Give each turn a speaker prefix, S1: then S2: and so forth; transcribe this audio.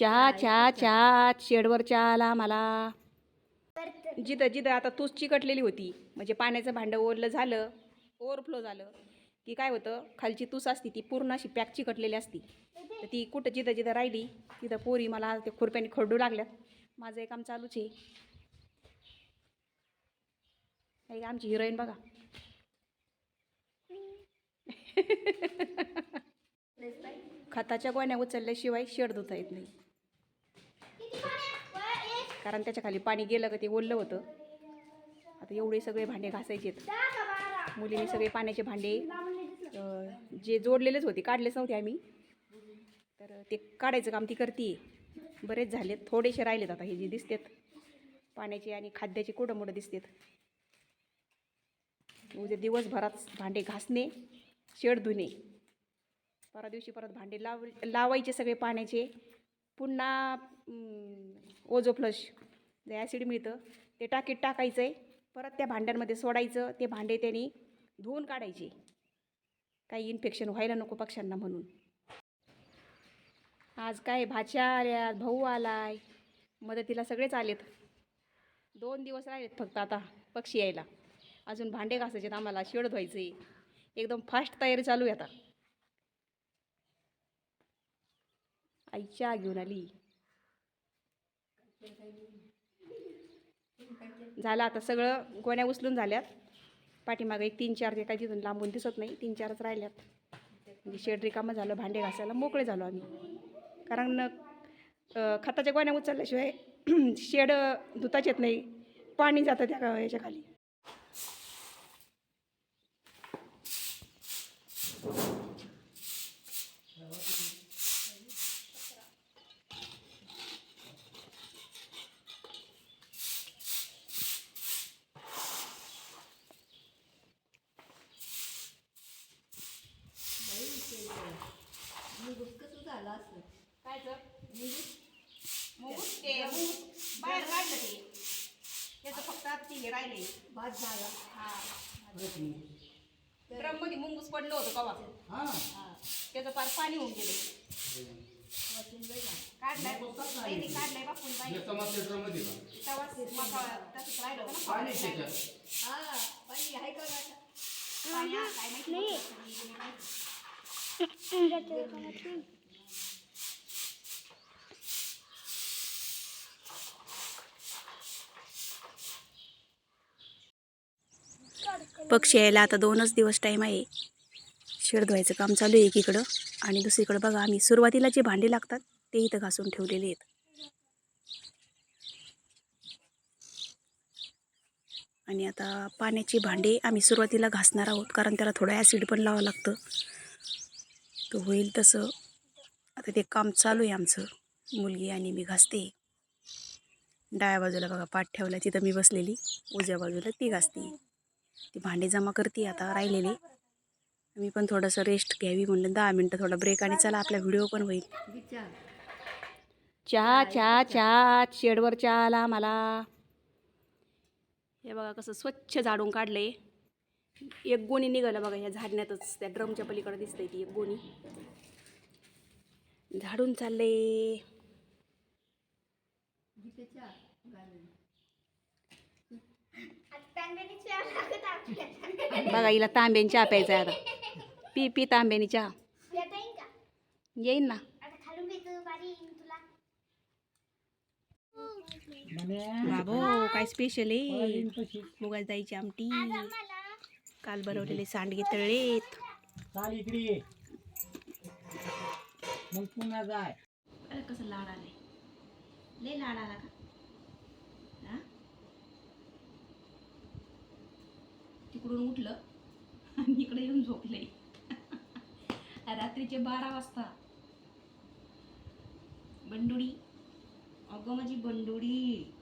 S1: चहा चहा चहा शेडवर चहा आला मला. जिथं जिथं आता तूच चिकटलेली होती म्हणजे पाण्याचं भांडं ओरलं झालं ओव्हरफ्लो झालं की काय होतं खालची तूस असती ती पूर्ण अशी पॅक चिकटलेली असती. तर ती कुठं जिथं जिथं राहिली तिथं पोरी मला ते खुरप्याने खरडू लागल्यात. माझं हे काम चालूच आहे. आमची हिरोईन बघा. खताच्या गोण्या उचलल्याशिवाय शेड धुता येत नाही. कारण त्याच्याखाली पाणी गेलं का ते ओललं होतं. आता एवढे सगळे भांडे घासायचे मुलीने सगळे पाण्याचे भांडे जे जोडलेलेच होते काढलेच नव्हते आम्ही. तर ते काढायचं काम ती करते बरेच झालेत थोडेसे राहिलेत आता हे जे दिसतात. पाण्याचे आणि खाद्याचे कुठं मोठं दिसतात. उद्या दिवसभरात भांडे घासणे शेड धुणे. परा दिवशी परत भांडे लाव लावायचे सगळे पाण्याचे. पुन्हा ओझो फ्लश जे ॲसिड मिळतं ते टाकीत टाकायचं आहे परत त्या भांड्यांमध्ये सोडायचं. ते भांडे त्यांनी धुवून काढायचे. काही इन्फेक्शन व्हायला नको पक्ष्यांना म्हणून. आज काय भाच्या आल्या भाऊ आलाय. मदतीला सगळेच आलेत. दोन दिवस राहिलेत फक्त आता पक्षी यायला. अजून भांडे घासायचे आम्हाला शेड धुवायचे एकदम फास्ट तयारी चालू आहे आता. आई चहा घेऊन आली झालं आता सगळं गोण्या उचलून झाल्यात. पाठीमागं एक तीन चार जे काही तिथून लांबून दिसत नाही तीन चारच राहिल्यात. म्हणजे शेड रिकामं झालं भांडे घासायला मोकळे झालो आम्ही. कारण खताच्या गोण्या उचलल्याशिवाय शेड धुताच येत नाही. पाणी जातं त्या याच्या खाली. काय बाहेर काढलं ते. त्याचं फक्त ते हे राहिले.
S2: भात झाला.
S1: हा. ड्रममध्ये मुंगूस पडलं होतं कवा?
S2: हा.
S1: त्याचं फार पाणी होऊन गेलं. काढलाय. नाही, नाही, काढलाय बापून बाई. तेव्हाच मका तसंच राहिलं होतं ना.
S2: पाणी हा. पाणी आहे का आता?
S1: पाणी आहे, काय माहिती. पक्षी यायला आता दोनच दिवस टाईम आहे. शेड धुवायचं काम चालू आहे एकीकडं आणि दुसरीकडं बघा आम्ही सुरुवातीला जे भांडे लागतात ते इथं घासून ठेवलेले आहेत. आणि आता पाण्याची भांडे आम्ही सुरुवातीला घासणार आहोत कारण त्याला थोडं ॲसिड पण लावावं लागतं. तो होईल तसं. आता ते काम चालू आहे आमचं. मुलगी आणि मी घासते. डाव्या बाजूला बघा पाठ ठेवला तिथं मी बसलेली. उजव्या बाजूला ती घासते. ती भांडे जमा करते आता राहिलेले. मी पण थोडंसं रेस्ट घ्यावी म्हणलं. दहा मिनटं थोडा ब्रेक आणि चला आपला व्हिडिओ पण होईल.
S2: विचार
S1: चहा चहा चहा. शेडवर चहा आला मला. हे बघा कसं स्वच्छ झाडून काढलंय एक गोणी निघालं बघा ह्या झाडण्यातच. त्या ड्रमच्या पलीकडे दिसतंय ती एक गोणी. झाडून चाललंय.
S2: गीतेच्या
S1: बघा हिला तांब्याने चहा प्यायचा आहे आता. पी पी तांब्याने चहा. येईन ना. बाबो काय स्पेशल आहे? मुगाची दाईची आमटी. काल बनवलेले सांडगे तळलेत.
S3: चाल इकडे ये. मग पुन्हा जाय.
S1: अरे कसं लाड आलंय. लय लाड आला का? तिकडून उठलं आणि इकडे येऊन झोपलंय रात्रीचे बारा वाजता. बंडुडी. अगं माझी बंडुडी.